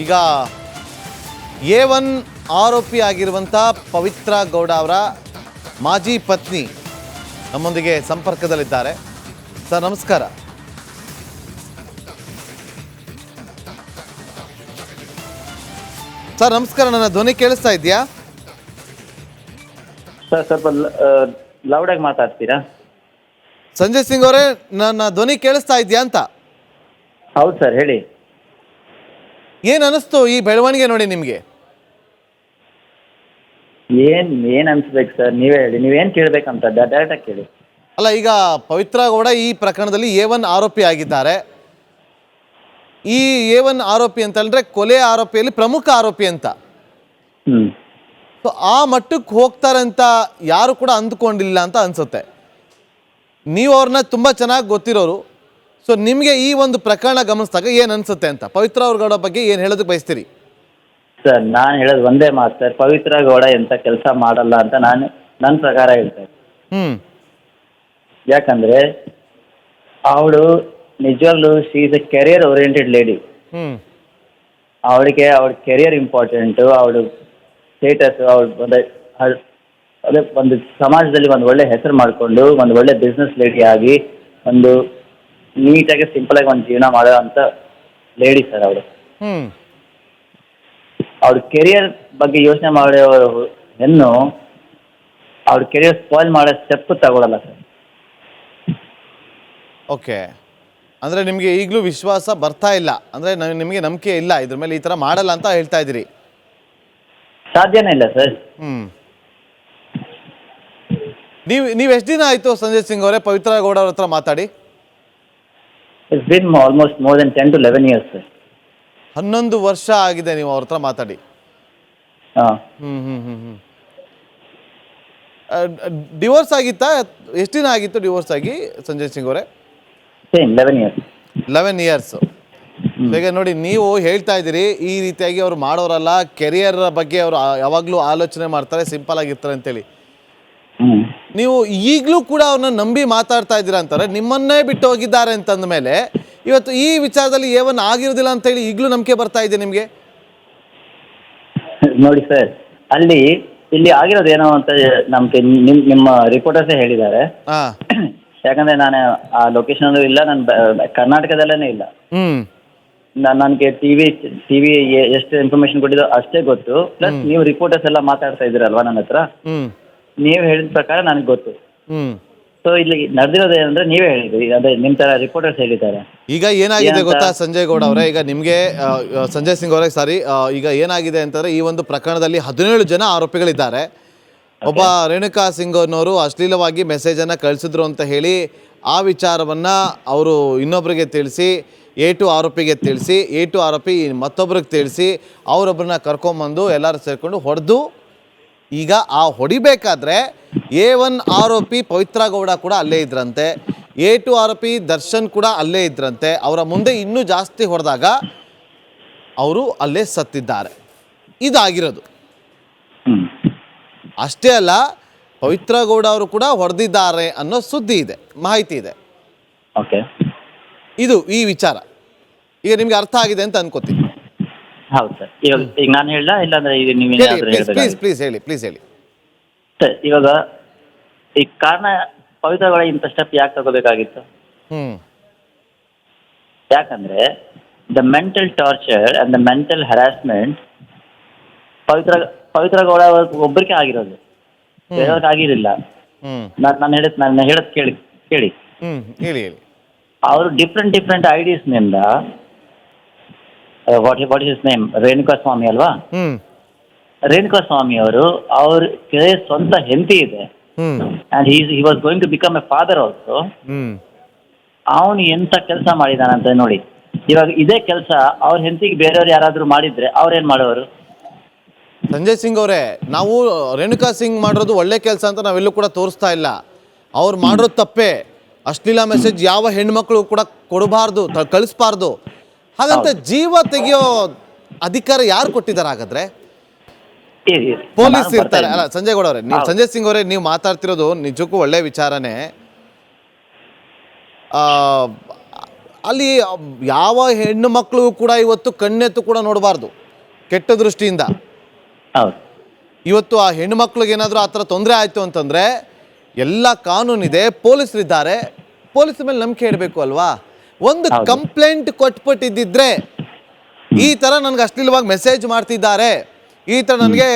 ಈಗ A one ಆರೋಪಿ ಆಗಿರುವಂಥ ಪವಿತ್ರ ಗೌಡ ಅವರ ಮಾಜಿ ಪತ್ನಿ ನಮ್ಮೊಂದಿಗೆ ಸಂಪರ್ಕದಲ್ಲಿದ್ದಾರೆ. ಸರ್ ನಮಸ್ಕಾರ. ಸರ್ ನಮಸ್ಕಾರ ನನ್ನ ಧ್ವನಿ ಕೇಳಿಸ್ತಾ ಇದೆಯಾ? ಸರ್ ಸ್ವಲ್ಪ ಆಗಿ ಮಾತಾಡ್ತೀರಾ? ಸಂಜಯ್ ಸಿಂಗ್ ಅವರೇ ನನ್ನ ಧ್ವನಿ ಕೇಳಿಸ್ತಾ ಇದೆಯಾ ಅಂತ? ಹೌದು ಸರ್ ಹೇಳಿ. ಏನು ಅನಿಸ್ತು ಈ ಬೆಳವಣಿಗೆ ನೋಡಿ ನಿಮಗೆ? ಏನ್ ಏನ್ ಅನ್ಸ್ಬೇಕು ಸರ್? ನೀವೇ ಹೇಳಿ. ನೀವೇನ್ ಕೇಳ್ಬೇಕಂತ ಡೈರೆಕ್ಟಾಗಿ ಕೇಳಿ. ಅಲ್ಲ ಈಗ ಪವಿತ್ರ ಗೌಡ ಈ ಪ್ರಕರಣದಲ್ಲಿ ಎ ಒನ್ ಆರೋಪಿ ಆಗಿದ್ದಾರೆ. ಈ ಎ ಒನ್ ಆರೋಪಿ ಅಂತ ಅಂದ್ರೆ ಕೊಲೆ ಆರೋಪಿಯಲ್ಲಿ ಪ್ರಮುಖ ಆರೋಪಿ ಅಂತ. ಹ್ಮ್. ಸೊ ಆ ಮಟ್ಟಕ್ಕೆ ಹೋಗ್ತಾರೆ ಅಂತ ಯಾರು ಕೂಡ ಅಂದ್ಕೊಂಡಿಲ್ಲ ಅಂತ ಅನ್ಸುತ್ತೆ. ನೀವು ಅವ್ರನ್ನ ತುಂಬಾ ಚೆನ್ನಾಗಿ ಗೊತ್ತಿರೋರು. ಸೊ ನಿಮಗೆ ಈ ಒಂದು ಪ್ರಕರಣ ಗಮನಿಸಿದಾಗ ಏನು ಅನ್ಸುತ್ತೆ ಅಂತ? ಪವಿತ್ರ ಅವ್ರ ಗೌಡ ಬಗ್ಗೆ ಏನು ಹೇಳೋದಕ್ಕೆ ಬಯಸ್ತೀರಿ? ಸರ್ ನಾನು ಹೇಳೋದು ಒಂದೇ ಮಾತು ಸರ್. ಪವಿತ್ರ ಗೌಡ ಎಂತ ಕೆಲಸ ಮಾಡಲ್ಲ ಅಂತ ನಾನು ನನ್ನ ಪ್ರಕಾರ ಹೇಳ್ತೇನೆ. ಹ್ಮ್. ಯಾಕಂದ್ರೆ ಅವಳು ನಿಜವಾಗ್ಲೂ she is a career oriented lady ಹ್ಞೂ ಅವಳಿಗೆ ಅವಳ ಕೆರಿಯರ್ ಇಂಪಾರ್ಟೆಂಟು ಅವಳು ಸ್ಟೇಟಸ್ ಅವಳು ಒಂದು ಅದೇ ಒಂದು ಸಮಾಜದಲ್ಲಿ ಒಂದು ಒಳ್ಳೆ ಹೆಸರು ಮಾಡಿಕೊಂಡು ಒಂದು ಒಳ್ಳೆ ಬಿಸ್ನೆಸ್ ಲೇಡಿ ಆಗಿ ಒಂದು ನೀಟಾಗಿ ಆಗಿ ಒಂದು ಜೀವನ ಮಾಡೋ ಅಂತ ಲೇಡಿ ಸರ್ ಅವರು. ಹ್ಮ್. ಅವ್ರ ಕೆರಿಯರ್ ಬಗ್ಗೆ ಯೋಚನೆ ಮಾಡೋ ಹೆಣ್ಣು ಅವ್ರ ಕೆರಿಯರ್ ಸ್ಪಾಯ್ಲ್ ಮಾಡೋ ಸ್ಟೆಪ್ ತಗೊಳಲ್ಲ ಸರ್ ಓಕೆ. ಅಂದ್ರೆ ನಿಮಗೆ ಈಗಲೂ ವಿಶ್ವಾಸ ಬರ್ತಾ ಇಲ್ಲ. ಅಂದ್ರೆ ನಿಮಗೆ ನಂಬಿಕೆ ಇಲ್ಲ. ಇದ್ರ ಮೇಲೆ ಈ ತರ ಮಾಡಲ್ಲ ಅಂತ ಹೇಳ್ತಾ ಇದ್ದೀರಿ. ಸಾಧ್ಯನೇ ಇಲ್ಲ ಸರ್ ಹ್ಮ್. ನೀವು ನೀವು ಎಷ್ಟು ದಿನ ಆಯಿತು ಸಂಜಯ್ ಸಿಂಗ್ ಅವರೇ ಪವಿತ್ರ ಗೌಡ ಅವ್ರ ಹತ್ರ ಮಾತಾಡಿ? It's been almost more than ten to eleven years sir ಹನ್ನೊಂದು ವರ್ಷ ಆಗಿದೆ ನೀವು ಅವ್ರ ಹತ್ರ ಮಾತಾಡಿ. ಹಾಂ. ಹ್ಮ್ ಹ್ಮ್ ಹ್ಮ್ ಹ್ಮ್. ಡಿವೋರ್ಸ್ ಆಗಿತ್ತಾ? ಎಷ್ಟು ದಿನ ಆಗಿತ್ತು ಡಿವೋರ್ಸ್ ಆಗಿ ಸಂಜಯ್ ಸಿಂಗ್ ಅವರೇ? Same eleven years eleven years ಈಗ ನೋಡಿ ನೀವು ಹೇಳ್ತಾ ಇದ್ದೀರಿ ಈ ರೀತಿಯಾಗಿ ಅವ್ರು ಮಾಡೋರಲ್ಲ ಕೆರಿಯರ್ ಬಗ್ಗೆ ಅವರು ಯಾವಾಗಲೂ ಆಲೋಚನೆ ಮಾಡ್ತಾರೆ ಸಿಂಪಲ್ ಆಗಿರ್ತಾರೆ ಅಂತೇಳಿ. ನೀವು ಈಗಲೂ ಕೂಡ ಅವ್ರನ್ನ ನಂಬಿ ಮಾತಾಡ್ತಾ ಇದ್ದೀರಾ ಅಂತಾರೆ. ನಿಮ್ಮನ್ನೇ ಬಿಟ್ಟು ಹೋಗಿದ್ದಾರೆ ಅಂತಂದ ಮೇಲೆ ಇವತ್ತು ಈ ವಿಚಾರದಲ್ಲಿ ಏವನ್ ಆಗಿರೋದಿಲ್ಲ ಅಂತ ಹೇಳಿ ಈಗಲೂ ನಂಬಿಕೆ ಬರ್ತಾ ಇದೆ ನಿಮಗೆ? ನೋಡಿ ಸರ್ ಅಲ್ಲಿ ಇಲ್ಲಿ ಆಗಿರೋದು ಏನೋ ಅಂತ ನಮ್ಗೆ ನಿಮ್ ನಿಮ್ಮ ರಿಪೋರ್ಟರ್ಸ್ ಹೇಳಿದ್ದಾರೆ. ಹಾಂ. ಯಾಕಂದ್ರೆ ನಾನು ಆ ಲೊಕೇಶನ್ ಇಲ್ಲ ನಾನು ಕರ್ನಾಟಕದಲ್ಲೇನೆ ಕರ್ನಾಟಕದಲ್ಲೇ ಇಲ್ಲ ನಾನು ನನಗೆ ಟಿವಿ ಟಿವಿ ಎಷ್ಟು ಇನ್ಫಾರ್ಮೇಶನ್ ಕೊಟ್ಟಿದ್ದೋ ಅಷ್ಟೇ ಗೊತ್ತು. ಪ್ಲಸ್ ನೀವು ರಿಪೋರ್ಟರ್ಸ್ ಎಲ್ಲ ಮಾತಾಡ್ತಾ ಇದ್ದೀರಲ್ವಾ ನನ್ನ ಹತ್ರ? ನೀವು ಹೇಳಿದ ಪ್ರಕಾರ ನನಗೆ ಗೊತ್ತು. ಹ್ಞೂ ಸೊ ಇಲ್ಲಿ ನಡೆದಿರೋದು ಏನಂದ್ರೆ ನೀವೇ ಹೇಳಿದ್ರಿ. ಅದೇ ನಿಮ್ಮ ತರ ರಿಪೋರ್ಟರ್ಸ್ ಹೇಳಿದ್ದಾರೆ. ಈಗ ಏನಾಗಿದೆ ಏನಂತ? ಗೊತ್ತಾ ಸಂಜಯ್ ಗೌಡ ಅವರೇ? ಈಗ ನಿಮಗೆ ಸಂಜಯ್ ಸಿಂಗ್ ಅವರೇ ಸಾರಿ ಈಗ ಏನಾಗಿದೆ ಅಂತಂದ್ರೆ ಈ ಒಂದು ಪ್ರಕರಣದಲ್ಲಿ ಹದಿನೇಳು ಜನ ಆರೋಪಿಗಳಿದ್ದಾರೆ. ಒಬ್ಬ ರೇಣುಕಾ ಸಿಂಗ್ ಅನ್ನೋರು ಅಶ್ಲೀಲವಾಗಿ ಮೆಸೇಜ್ ಅನ್ನ ಕಳಿಸಿದ್ರು ಅಂತ ಹೇಳಿ ಆ ವಿಚಾರವನ್ನ ಅವರು ಇನ್ನೊಬ್ಬರಿಗೆ ತಿಳಿಸಿ ಎ ಟು ಆರೋಪಿಗೆ ತಿಳಿಸಿ ಎ ಟು ಆರೋಪಿ ಮತ್ತೊಬ್ಬರಿಗೆ ತಿಳಿಸಿ ಅವರೊಬ್ಬರನ್ನ ಕರ್ಕೊಂಬಂದು ಎಲ್ಲರೂ ಸೇರಿಕೊಂಡು ಹೊಡೆದು ಈಗ ಆ ಹೊಡಿಬೇಕಾದ್ರೆ ಎ ಒನ್ ಆರೋಪಿ ಪವಿತ್ರ ಗೌಡ ಕೂಡ ಅಲ್ಲೇ ಇದ್ರಂತೆ. ಎ ಟು ಆರೋಪಿ ದರ್ಶನ್ ಕೂಡ ಅಲ್ಲೇ ಇದ್ರಂತೆ. ಅವರ ಮುಂದೆ ಇನ್ನೂ ಜಾಸ್ತಿ ಹೊಡೆದಾಗ ಅವರು ಅಲ್ಲೇ ಸತ್ತಿದ್ದಾರೆ. ಇದಾಗಿರೋದು. ಅಷ್ಟೇ ಅಲ್ಲ ಪವಿತ್ರ ಗೌಡ ಅವರು ಕೂಡ ಹೊಡೆದಿದ್ದಾರೆ ಅನ್ನೋ ಸುದ್ದಿ ಇದೆ ಮಾಹಿತಿ ಇದೆ. ಓಕೆ. ಇದು ಈ ವಿಚಾರ. ಈಗ ನಿಮ್ಗೆ ಅರ್ಥ ಆಗಿದೆ ಅಂತ ಅನ್ಕೋತೀನಿ. ಹೌದು ಸರ್. ಇವಾಗ ಈಗ ನಾನು ಹೇಳ ಇಲ್ಲಾಂದ್ರೆ ಈಗ ನೀವು ಹೇಳಿ ಏನಾದರೂ ಪ್ಲೀಸ್ ಪ್ಲೀಸ್ ಪ್ಲೀಸ್ ಹೇಳಿ ಪ್ಲೀಸ್ ಹೇಳಿ. ಸರ್ ಇವಾಗ ಈ ಕಾರಣ ಪವಿತ್ರಗಳ ಇಂಥ ಸ್ಟೆಪ್ ಯಾಕೆ ತಗೋಬೇಕಾಗಿತ್ತು? ಹ್ಞೂ ಯಾಕಂದ್ರೆ the mental torture and the mental harassment Pavithra Pavithra Gowda ಒಬ್ಬರಿಗೆ ಆಗಿರೋದು. ಬೇರೆಯವ್ರಿಗೆ ಆಗಿರಲಿಲ್ಲ. ಹ್ಮ್. ನಾನು ನಾನು ಹೇಳದ್ ನಾನು ಹೇಳೋದು ಕೇಳಿ ಕೇಳಿ. ಹ್ಮ್ ಹೇಳಿ ಹೇಳಿ. ಅವರು different different ಐಡೀಸ್ನಿಂದ what what is name Renuka Swamy ಅಲ್ವಾ? ಹ್ಮ್. ರೇಣುಕಾ ಸ್ವಾಮಿ ಅವರು ಅವ್ರ ಕೆರೆ ಸ್ವಂತ ಹೆಂಡತಿ ಇದೆ. He was going to become a father also ಹ್ಮ್. ಅವನು ಎಂತ ಕೆಲಸ ಮಾಡಿದಾನಂತ ನೋಡಿ. ಇವಾಗ ಇದೇ ಕೆಲಸ ಅವ್ರ ಹೆಂಡತಿಗೆ ಬೇರೆಯವ್ರು ಯಾರಾದರೂ ಮಾಡಿದ್ರೆ ಅವ್ರೇನ್ ಮಾಡೋರು? ಸಂಜಯ್ ಸಿಂಗ್ ಅವರೇ ನಾವು ರೇಣುಕಾ ಸಿಂಗ್ ಮಾಡಿರೋದು ಒಳ್ಳೆ ಕೆಲಸ ಅಂತ ನಾವೆಲ್ಲೂ ಕೂಡ ತೋರಿಸ್ತಾ ಇಲ್ಲ. ಅವ್ರು ಮಾಡಿರೋದು ತಪ್ಪೇ. ಅಶ್ಲೀಲ ಮೆಸೇಜ್ ಯಾವ ಹೆಣ್ಮಕ್ಳು ಕೂಡ ಕೊಡಬಾರ್ದು ತ- ಕಳಿಸ್ಬಾರ್ದು. ಹಾಗಂತ ಜೀವ ತೆಗೆಯೋ ಅಧಿಕಾರ ಯಾರು ಕೊಟ್ಟಿದ್ದಾರೆ ಹಾಗಾದ್ರೆ. ಪೊಲೀಸ್ ಇರ್ತಾರೆ. ಅಲ್ಲ. ಸಂಜಯ್ ಗೌಡ ಅವರೇ ನೀವು ಸಂಜಯ್ ಸಿಂಗ್ ಅವರೇ ನೀವು ಮಾತಾಡ್ತಿರೋದು ನಿಜಕ್ಕೂ ಒಳ್ಳೆ ವಿಚಾರನೇ. ಆ, ಅಲ್ಲಿ ಯಾವ ಹೆಣ್ಣು ಮಕ್ಕಳು ಕೂಡ ಇವತ್ತು ಕಣ್ಣೆತ್ತು ಕೂಡ ನೋಡಬಾರ್ದು ಕೆಟ್ಟ ದೃಷ್ಟಿಯಿಂದ. ಇವತ್ತು ಆ ಹೆಣ್ಣು ಮಕ್ಳಿಗೆ ಏನಾದರೂ ಆ ಥರ ತೊಂದರೆ ಆಯಿತು ಅಂತಂದರೆ ಎಲ್ಲ ಕಾನೂನಿದೆ ಪೊಲೀಸರಿದ್ದಾರೆ ಪೊಲೀಸ್ ಮೇಲೆ ನಂಬಿಕೆ ಇಡಬೇಕು ಅಲ್ವಾ? ಒಂದು ಕಂಪ್ಲೇಂಟ್ ಕೊಟ್ಬಿಟ್ಟಿದ್ದಿದ್ರೆ ಈ ತರ ನನ್ಗೆ ಅಶ್ಲೀಲವಾಗಿ ಮೆಸೇಜ್ ಮಾಡ್ತಿದ್ದಾರೆ. ಈ ತರ ನನಗೆ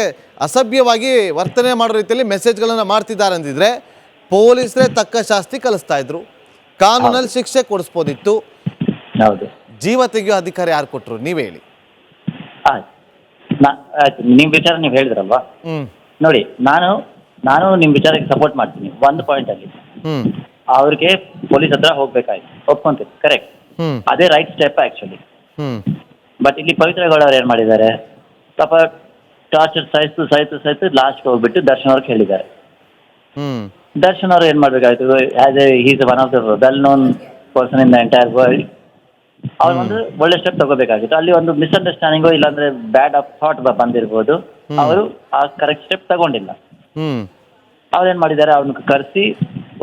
ಅಸಭ್ಯವಾಗಿ ವರ್ತನೆ ಮಾಡೋ ರೀತಿಯಲ್ಲಿ ಮೆಸೇಜ್ಗಳನ್ನು ಮಾಡ್ತಿದ್ದಾರೆ ಅಂದಿದ್ರೆ ಪೊಲೀಸರೇ ತಕ್ಕ ಶಾಸ್ತಿ ಕಲಿಸ್ತಾ ಇದ್ರು. ಕಾನೂನಲ್ಲಿ ಶಿಕ್ಷೆ ಕೊಡಿಸ್ಬೋದಿತ್ತು. ಜೀವ ತೆಗೆಯೋ ಅಧಿಕಾರ ಯಾರು ಕೊಟ್ಟರು ನೀವ್ ಹೇಳಿ. ನಿಮ್ ವಿಚಾರ ನೀವು ಹೇಳಿದ್ರಲ್ವಾ? ನೋಡಿ ನಾನು ನಾನು ನಿಮ್ಮ ವಿಚಾರಕ್ಕೆ ಸಪೋರ್ಟ್ ಮಾಡ್ತೀನಿ. ಒಂದು ಪಾಯಿಂಟಲ್ಲಿ ಹ್ಞೂ ಅವ್ರಿಗೆ ಪೊಲೀಸ್ ಹತ್ರ ಹೋಗ್ಬೇಕಾಯ್ತು. ಒಪ್ಕೊಂತೀವಿ ಕರೆಕ್ಟ್ ಅದೇ ರೈಟ್ ಸ್ಟೆಪ್ ಆ್ಯಕ್ಚುಲಿ ಹ್ಮ್. ಬಟ್ ಇಲ್ಲಿ ಪವಿತ್ರ ಗೌಡ ಅವ್ರು ಏನು ಮಾಡಿದ್ದಾರೆ? ಪಾಪ ಟಾರ್ಚರ್ ಸಹಿತು ಸಹಿತು ಸಹಿತು ಲಾಸ್ಟ್ ಹೋಗ್ಬಿಟ್ಟು ದರ್ಶನ್ ಅವ್ರಿಗೆ ಹೇಳಿದ್ದಾರೆ. ದರ್ಶನ ದರ್ಶನ್ ಅವ್ರು ಏನು ಮಾಡಬೇಕಾಯ್ತು? As a he's one of the well known person in the entire world ಅವ್ರು ಒಂದು ಒಳ್ಳೆ ಸ್ಟೆಪ್ ತಗೋಬೇಕಾಗಿತ್ತು. ಅಲ್ಲಿ ಒಂದು ಮಿಸ್ಅಂಡರ್ಸ್ಟ್ಯಾಂಡಿಂಗು ಇಲ್ಲಾಂದ್ರೆ ಬ್ಯಾಡ್ ಆಫ್ ಥಾಟ್ ಬಂದಿರ್ಬೋದು. ಅವರು ಆ ಕರೆಕ್ಟ್ ಸ್ಟೆಪ್ ತಗೊಂಡಿಲ್ಲ. ಅವ್ರು ಏನ್ ಮಾಡಿದ್ದಾರೆ? ಅವ್ರನ್ನ ಕರೆಸಿ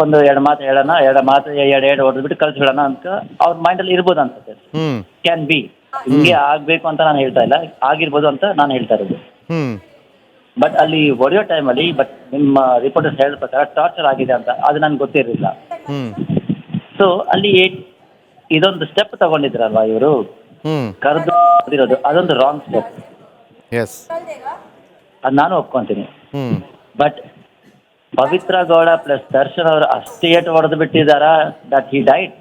ಒಂದು ಎರಡು ಮಾತು ಹೇಳೋಣ ಎರಡು ಮಾತು ಎರಡು ಎರಡು ಹೊಡೆದ್ಬಿಟ್ಟು ಕಳ್ಸಿ ಬಿಡೋಣ ಅಂತ ಅವ್ರ ಮೈಂಡಲ್ಲಿ ಇರ್ಬೋದು ಅನ್ಸುತ್ತೆ. ಹ್ಮ್. ಕ್ಯಾನ್ ಬಿ ಹಿಂಗೆ ಆಗಬೇಕು ಅಂತ ನಾನು ಹೇಳ್ತಾ ಇಲ್ಲ. ಆಗಿರ್ಬೋದು ಅಂತ ನಾನು ಹೇಳ್ತಾ ಇರೋದು. ಬಟ್ ಅಲ್ಲಿ ಹೊಡೆಯೋ ಟೈಮಲ್ಲಿ ಬಟ್ ನಿಮ್ಮ ರಿಪೋರ್ಟರ್ಸ್ ಹೇಳಿದ ಪ್ರಕಾರ ಟಾರ್ಚರ್ ಆಗಿದೆ ಅಂತ ಅದು ನನಗೆ ಗೊತ್ತಿರಲಿಲ್ಲ. ಸೊ ಅಲ್ಲಿ ಇದೊಂದು ಸ್ಟೆಪ್ ತಗೊಂಡಿದ್ರಲ್ವಾ ಇವರು? ಹ್ಮ್. ಕರೆದು ಅದೊಂದು ರಾಂಗ್ ಸ್ಟೆಪ್ ಎಸ್ ಅದು ನಾನು ಒಪ್ಕೊಂತೀನಿ. ಬಟ್ ಪವಿತ್ರ ಗೌಡ ಪ್ಲಸ್ ದರ್ಶನ್ ಅವರು ಅಷ್ಟೇ ಏಟು ಹೊಡೆದು ಬಿಟ್ಟಿದಾರ ದಟ್ ಹಿ ಡೈಟ್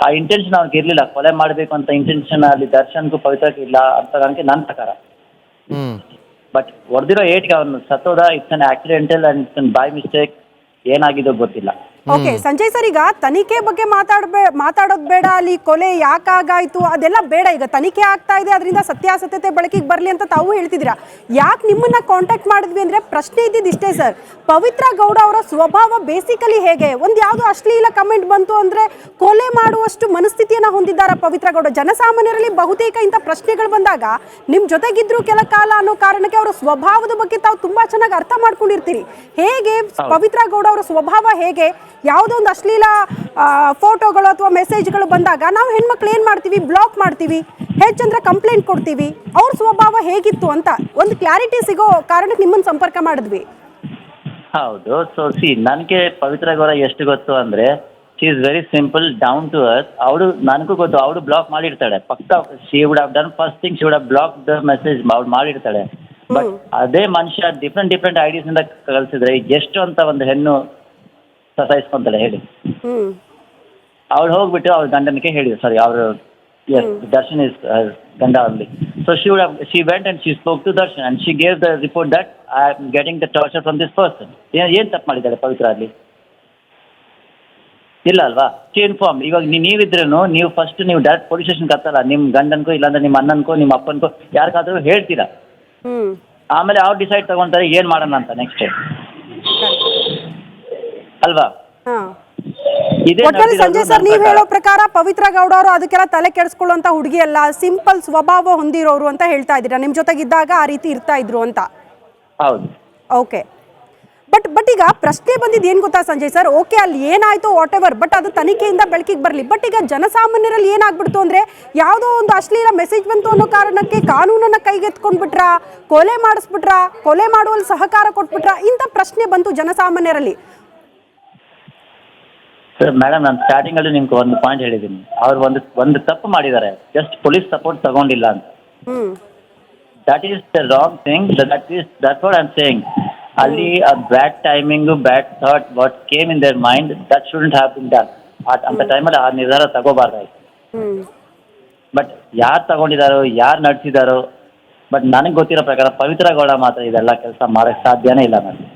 ಆ ಇಂಟೆನ್ಷನ್ ಅವ್ರಿಗೆ ಇರಲಿಲ್ಲ ಕೊಲೆ ಮಾಡಬೇಕು ಅಂತ ಇಂಟೆನ್ಷನ್ ಅಲ್ಲಿ ದರ್ಶನ್ಗೂ ಪವಿತ್ರಕ್ಕೆ ಇಲ್ಲ ಅಂತ ನನಗೆ ನನ್ನ ಪ್ರಕಾರ. ಹ್ಮ್. ಬಟ್ ಹೊಡೆದಿರೋ ಏಟ್ಗೆ ಅವನು ಸತ್ತೋದ it's an accidental and it's by mistake ಏನಾಗಿದೋ ಗೊತ್ತಿಲ್ಲ. ಓಕೆ ಸಂಜಯ್ ಸರ್ ಈಗ ತನಿಖೆ ಬಗ್ಗೆ ಮಾತಾಡ್ಬೇ ಮಾತಾಡೋದು ಬೇಡ ಅಲ್ಲಿ ಕೊಲೆ ಯಾಕಾಗಾಯ್ತು ಅದೆಲ್ಲ ಬೇಡ. ಈಗ ತನಿಖೆ ಆಗ್ತಾ ಇದೆ ಅದರಿಂದ ಸತ್ಯಾಸತ್ಯತೆ ಬಳಕೆಗೆ ಬರಲಿ ಅಂತ ತಾವು ಹೇಳ್ತಿದ್ದೀರಾ? ಯಾಕೆ ನಿಮ್ಮನ್ನ ಕಾಂಟ್ಯಾಕ್ಟ್ ಮಾಡಿದ್ವಿ ಅಂದ್ರೆ ಪ್ರಶ್ನೆ ಇದ್ದಿದ್ದು ಇಷ್ಟೇ ಸರ್. ಪವಿತ್ರ ಗೌಡ ಅವರ ಸ್ವಭಾವ ಬೇಸಿಕಲಿ ಹೇಗೆ? ಒಂದು ಯಾವುದು ಅಶ್ಲೀಲ ಕಮೆಂಟ್ ಬಂತು ಅಂದ್ರೆ ಕೊಲೆ ಮಾಡುವಷ್ಟು ಮನಸ್ಥಿತಿಯನ್ನ ಹೊಂದಿದ್ದಾರ ಪವಿತ್ರ ಗೌಡ? ಜನಸಾಮಾನ್ಯರಲ್ಲಿ ಬಹುತೇಕ ಇಂಥ ಪ್ರಶ್ನೆಗಳು ಬಂದಾಗ ನಿಮ್ಮ ಜೊತೆಗಿದ್ರು ಕೆಲ ಕಾಲ ಅನ್ನೋ ಕಾರಣಕ್ಕೆ ಅವರ ಸ್ವಭಾವದ ಬಗ್ಗೆ ತಾವು ತುಂಬಾ ಚೆನ್ನಾಗಿ ಅರ್ಥ ಮಾಡ್ಕೊಂಡಿರ್ತೀರಿ. ಹೇಗೆ ಪವಿತ್ರ ಗೌಡ ಅವರ ಸ್ವಭಾವ ಹೇಗೆ? ಯಾವುದೋ ಒಂದು ಅಶ್ಲೀಲ ಫೋಟೋಗಳು ಅಥವಾ ಮೆಸೇಜ್ಗಳು ಬಂದಾಗ ನಾವು ಹೆಣ್ಮಕ್ಳು ಏನು ಮಾಡ್ತೀವಿ? ಬ್ಲಾಕ್ ಮಾಡ್ತೀವಿ. ಹೆಚ್ಚಂದ್ರೆ ಕಂಪ್ಲೇಂಟ್ ಕೊಡ್ತೀವಿ. ಅವ್ರ ಸ್ವಭಾವ ಹೇಗಿತ್ತು ಅಂತ ಒಂದು ಕ್ಲಾರಿಟಿ ಸಿಗೋ ಕಾರಣಕ್ಕೆ ನಿಮ್ಮನ್ನು ಸಂಪರ್ಕ ಮಾಡಿದ್ವಿ. ಹೌದು. ಸೊ ಸಿ ನನಗೆ ಪವಿತ್ರ ಗೌರ ಎಷ್ಟು ಗೊತ್ತು ಅಂದರೆ she is very simple down to earth ಅವಳು ನನಗೂ ಗೊತ್ತು ಅವಳು ಬ್ಲಾಕ್ ಮಾಡಿರ್ತಾಳೆ. ಪಕ್ಕ she would have done first thing she would have block the message ಅವಳು ಮಾಡಿರ್ತಾಳೆ. ಬಟ್ ಅದೇ ಮನುಷ್ಯ ಡಿಫ್ರೆಂಟ್ ಡಿಫ್ರೆಂಟ್ ಐಡಿಯಾಸಿಂದ ಕಲ್ಸಿದ್ರೆ ಎಷ್ಟು ಅಂತ ಒಂದು ಹೆಣ್ಣು ಸತಾಯಿಸ್ಕೊಂತಾಳೆ ಹೇಳಿ. ಹ್ಮ್. ಅವಳು ಹೋಗ್ಬಿಟ್ಟು ಅವ್ರ ಗಂಡನಿಗೆ ಹೇಳಿದ್ರು ಸಾರಿ ಅವರು ಎಸ್ ದರ್ಶನ್ ಇಸ್ ಗಂಡ ಅಲ್ಲಿ. So she would she went and she spoke to Darshan and she gave the report that I am getting the torture from this person ಏನು ತಪ್ಪು ಮಾಡಿದ್ದಾಳೆ ಪವಿತ್ರ ಅಲ್ಲಿ? ಇಲ್ಲ ಅಲ್ವಾ? ಶಿ ಇನ್ಫಾರ್ಮ್ ಇವಾಗ ನೀವಿದ್ರೂ ನೀವು ಫಸ್ಟ್ ನೀವು ಡೈರೆಕ್ಟ್ ಪೊಲೀಸ್ ಸ್ಟೇಷನ್ ಕತ್ತಲ್ಲ ನಿಮ್ಮ ಗಂಡನ್ಕೋ ಇಲ್ಲಾಂದ್ರೆ ನಿಮ್ಮ ಅಣ್ಣನ್ಕೋ ನಿಮ್ಮ ಅಪ್ಪನ್ಕೋ ಯಾರಿಗಾದ್ರೂ ಹೇಳ್ತೀರಾ? ಆಮೇಲೆ ಅವ್ರು ಡಿಸೈಡ್ ತಗೊಂತಾರೆ ಏನು ಮಾಡೋಣ ಅಂತ ನೆಕ್ಸ್ಟ್ ಅಲ್ವಾ? ಹಾ. ಇದೇ ಒಟ್ನಲ್ಲಿ ಸಂಜಯ್ ಸರ್ ನೀವ್ ನೀವು ಹೇಳೋ ಪ್ರಕಾರ ಪವಿತ್ರ ಗೌಡ ಅವರು ಅದಕ್ಕೆಲ್ಲ ತಲೆ ಕೆಡಿಸ್ಕೊಳ್ಳುವಂತ ಹುಡುಗಿ ಅಲ್ಲ ಸಿಂಪಲ್ ಸ್ವಭಾವ ಹೊಂದಿರೋರು ಅಂತ ಹೇಳ್ತಾ ಇದ್ದೀರಾ? ನಿಮ್ ಜೊತೆಗಿದ್ದಾಗ ಆ ರೀತಿ ಇರ್ತಾ ಇದ್ರು ಅಂತ. ಹೌದು. ಓಕೆ. ಬಟ್ ಬಟ್ ಈಗ ಪ್ರಶ್ನೆ ಬಂದಿದ್ದು ಏನು ಗೊತ್ತಾ ಸಂಜಯ್ ಸರ್? ಓಕೆ ಅಲ್ಲಿ ಏನಾಯ್ತು ವಾಟ್ ಎವರ್ ಬಟ್ ಅದು ತನಿಖೆಯಿಂದ ಬೆಳಕಿಗೆ ಬರಲಿ. ಬಟ್ ಈಗ ಜನಸಾಮಾನ್ಯರಲ್ಲಿ ಏನಾಗ್ಬಿಡ್ತು ಅಂದ್ರೆ ಯಾವುದೋ ಒಂದು ಅಶ್ಲೀಲ ಮೆಸೇಜ್ ಬಂತು ಅನ್ನೋ ಕಾರಣಕ್ಕೆ ಕಾನೂನನ್ನ ಕೈಗೆತ್ಕೊಂಡ್ಬಿಟ್ರಾ? ಕೊಲೆ ಮಾಡಿಸ್ಬಿಟ್ರ? ಕೊಲೆ ಮಾಡುವಲ್ಲಿ ಸಹಕಾರ ಕೊಟ್ಬಿಟ್ರ? ಇಂಥ ಪ್ರಶ್ನೆ ಬಂತು ಜನಸಾಮಾನ್ಯರಲ್ಲಿ. ಸರ್ ಮೇಡಮ್ ನಾನು ಸ್ಟಾರ್ಟಿಂಗ್ ಅಲ್ಲಿ ನಿಮ್ಗೆ ಒಂದು ಪಾಯಿಂಟ್ ಹೇಳಿದ್ದೀನಿ. ಅವ್ರು ಒಂದು ಒಂದು ತಪ್ಪು ಮಾಡಿದ್ದಾರೆ. ಜಸ್ಟ್ ಪೊಲೀಸ್ ಸಪೋರ್ಟ್ ತಗೊಂಡಿಲ್ಲ ಅಂತ. ಹ್ಮ್. That is the wrong thing that is that what I'm saying ಅಲ್ಲಿ ಆ bad timing bad thought what came in their mind that shouldn't have been done ಅಂತ ಟೈಮಲ್ಲಿ ಆ ನಿರ್ಧಾರ ತಗೋಬಾರ್ದಾಯ್ತು ಹ್ಮ್. ಬಟ್ ಯಾರು ತಗೊಂಡಿದ್ದಾರೋ ಯಾರು ನಡೆಸಿದಾರೋ ಬಟ್ ನನಗೆ ಗೊತ್ತಿರೋ ಪ್ರಕಾರ ಪವಿತ್ರ ಗೌಡ ಮಾತ್ರ ಇದೆಲ್ಲ ಕೆಲಸ ಮಾಡೋಕ್ಕೆ ಸಾಧ್ಯನೇ ಇಲ್ಲ ನನಗೆ.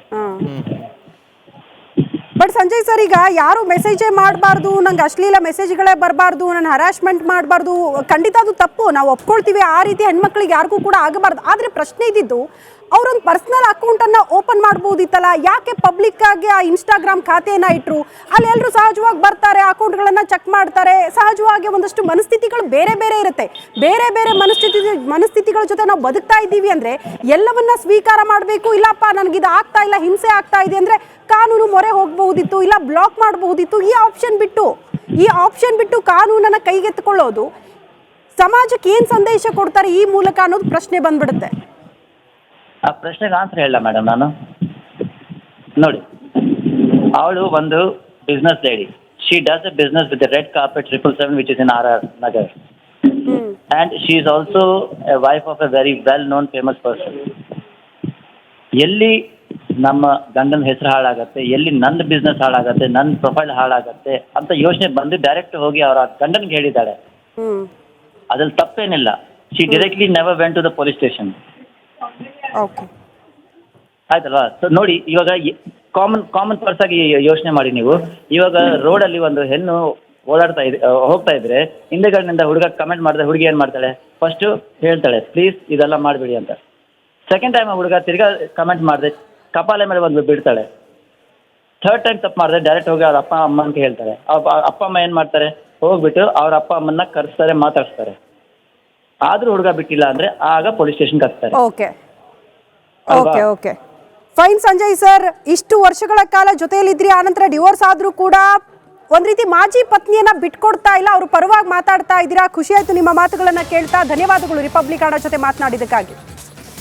ಬಟ್ ಸಂಜಯ್ ಸರ್ ಈಗ ಯಾರು ಮೆಸೇಜೇ ಮಾಡಬಾರ್ದು, ನಂಗೆ ಅಶ್ಲೀಲ ಮೆಸೇಜ್ಗಳೇ ಬರಬಾರ್ದು ನನ್ನ ಹರಾಸ್ಮೆಂಟ್ ಮಾಡಬಾರ್ದು, ಖಂಡಿತ ಅದು ತಪ್ಪು. ನಾವು ಒಪ್ಕೊಳ್ತೀವಿ, ಆ ರೀತಿ ಹೆಣ್ಮಕ್ಳಿಗೆ ಯಾರಿಗೂ ಕೂಡ ಆಗಬಾರ್ದು. ಆದರೆ ಪ್ರಶ್ನೆ ಇದ್ದಿದ್ದು, ಅವರೊಂದು ಪರ್ಸ್ನಲ್ ಅಕೌಂಟನ್ನು ಓಪನ್ ಮಾಡ್ಬೋದಿತ್ತಲ್ಲ? ಯಾಕೆ ಪಬ್ಲಿಕ್ ಆಗಿ ಆ ಇನ್ಸ್ಟಾಗ್ರಾಮ್ ಖಾತೆಯನ್ನು ಇಟ್ಟರು ಅಲ್ಲಿ ಎಲ್ಲರೂ ಸಹಜವಾಗಿ ಬರ್ತಾರೆ ಅಕೌಂಟ್ಗಳನ್ನು ಚೆಕ್ ಮಾಡ್ತಾರೆ. ಸಹಜವಾಗಿ ಒಂದಷ್ಟು ಮನಸ್ಥಿತಿಗಳು ಬೇರೆ ಬೇರೆ ಇರುತ್ತೆ. ಬೇರೆ ಬೇರೆ ಮನಸ್ಥಿತಿ, ಮನಸ್ಥಿತಿಗಳ ಜೊತೆ ನಾವು ಬದುಕ್ತಾ ಇದ್ದೀವಿ ಅಂದರೆ ಎಲ್ಲವನ್ನ ಸ್ವೀಕಾರ ಮಾಡಬೇಕು? ಇಲ್ಲಪ್ಪ ನನಗಿದು ಆಗ್ತಾ ಇಲ್ಲ, ಹಿಂಸೆ ಆಗ್ತಾ ಇದೆ ಅಂದರೆ ಕಾನೂನು ಮೊರೆ ಹೋಗಬಹುದಿತ್ತು ಇಲ್ಲ ಬ್ಲಾಕ್ ಮಾಡಬಹುದಿತ್ತು ಈ ಆಪ್ಷನ್ ಬಿಟ್ಟು ಈ ಆಪ್ಷನ್ ಬಿಟ್ಟು ಕಾನೂನನ್ನ ಕೈಗೆತ್ತಿಕೊಳ್ಳೋದು ಸಮಾಜಕ್ಕೆ ಏನ್ ಸಂದೇಶ ಕೊಡ್ತಾರೆ ಈ ಮೂಲಕ ಅನ್ನೋದು ಪ್ರಶ್ನೆ ಬಂದ್ಬಿಡುತ್ತೆ. ಆ ಪ್ರಶ್ನೆಗೆ ಆನ್ಸರ್ ಹೇಳ ಮೇಡಮ್ ನಾನು. ನೋಡಿ ಅವಳು ಒಂದು business lady she does a business with red carpet triple seven which is in R R Nagar and and she is also a wife of a very well known famous person ಎಲ್ಲಿ ನಮ್ಮ ಗಂಡನ ಹೆಸರು ಹಾಳಾಗತ್ತೆ ಎಲ್ಲಿ ನನ್ನ business ಹಾಳಾಗತ್ತೆ ನನ್ನ profile ಹಾಳಾಗತ್ತೆ ಅಂತ ಯೋಚನೆ ಬಂದು ಡೈರೆಕ್ಟ್ ಹೋಗಿ ಅವರ ಗಂಡನಿಗೆ ಹೇಳಿದ್ದಾಳೆ. ಹ್ಮ್. ಅದ್ರಲ್ಲಿ ತಪ್ಪೇನಿಲ್ಲ. She directly never went to the police station okay. ಆಯ್ತಲ್ವಾ? ಸೊ ನೋಡಿ ಇವಾಗ ಕಾಮನ್ ಕಾಮನ್ ಪರ್ಸ್ ಆಗಿ ಯೋಚನೆ ಮಾಡಿ ನೀವು. ಇವಾಗ ರೋಡಲ್ಲಿ ಒಂದು ಹೆಣ್ಣು ಓಡಾಡ್ತಾ ಇದ್ರೆ ಆ, ಹೋಗ್ತಾ ಇದ್ರೆ ಹಿಂದೆಗಳಿಂದ ಹುಡುಗ ಕಮೆಂಟ್ ಮಾಡಿದ್ರೆ ಹುಡುಗಿ ಏನು ಮಾಡ್ತಾಳೆ? ಫಸ್ಟು ಹೇಳ್ತಾಳೆ ಪ್ಲೀಸ್ ಇದೆಲ್ಲ ಮಾಡಬೇಡಿ ಅಂತ. ಸೆಕೆಂಡ್ ಟೈಮ್ ಹುಡುಗ ತಿರ್ಗಾ ಕಮೆಂಟ್ ಮಾಡಿದೆ ಕಪಾಲೆ ಮೇಲೆ ಬಂದು ಬಿಡ್ತಾಳೆ ಥರ್ಡ್ ಟೈಮ್ ತಪ್ಪು ಮಾಡಿದ್ರೆ ಡೈರೆಕ್ಟ್ ಹೋಗಿ ಅವ್ರ ಅಪ್ಪ ಅಮ್ಮ ಅಂತ ಹೇಳ್ತಾರೆ. ಅವ್ರ ಅಪ್ಪ ಅಮ್ಮ ಏನು ಮಾಡ್ತಾರೆ? ಹೋಗ್ಬಿಟ್ಟು ಅವ್ರ ಅಪ್ಪ ಅಮ್ಮನ್ನ ಕರೆಸ್ತಾರೆ ಮಾತಾಡಿಸ್ತಾರೆ. ಆದ್ರೂ ಹುಡುಗ ಬಿಟ್ಟಿಲ್ಲ ಅಂದ್ರೆ ಆಗ police station ಕರ್ತಾರೆ okay? Okay okay. Fine Sanjay sir. ಇಷ್ಟು ವರ್ಷಗಳ ಕಾಲ ಜೊತೆಯಲ್ಲಿದ್ರಿ ಆನಂತರ ಡಿವೋರ್ಸ್ ಆದ್ರೂ ಕೂಡ ಒಂದ್ ರೀತಿ ಮಾಜಿ ಪತ್ನಿಯನ್ನ ಬಿಟ್ಕೊಡ್ತಾ ಇಲ್ಲ ಅವ್ರು ಪರವಾಗಿ ಮಾತಾಡ್ತಾ ಇದ್ದೀರಾ? ಖುಷಿ ಆಯ್ತು ನಿಮ್ಮ ಮಾತುಗಳನ್ನ ಕೇಳ್ತಾ. ಧನ್ಯವಾದಗಳು ರಿಪಬ್ಲಿಕ್ ಜೊತೆ ಮಾತನಾಡಿದಕ್ಕಾಗಿ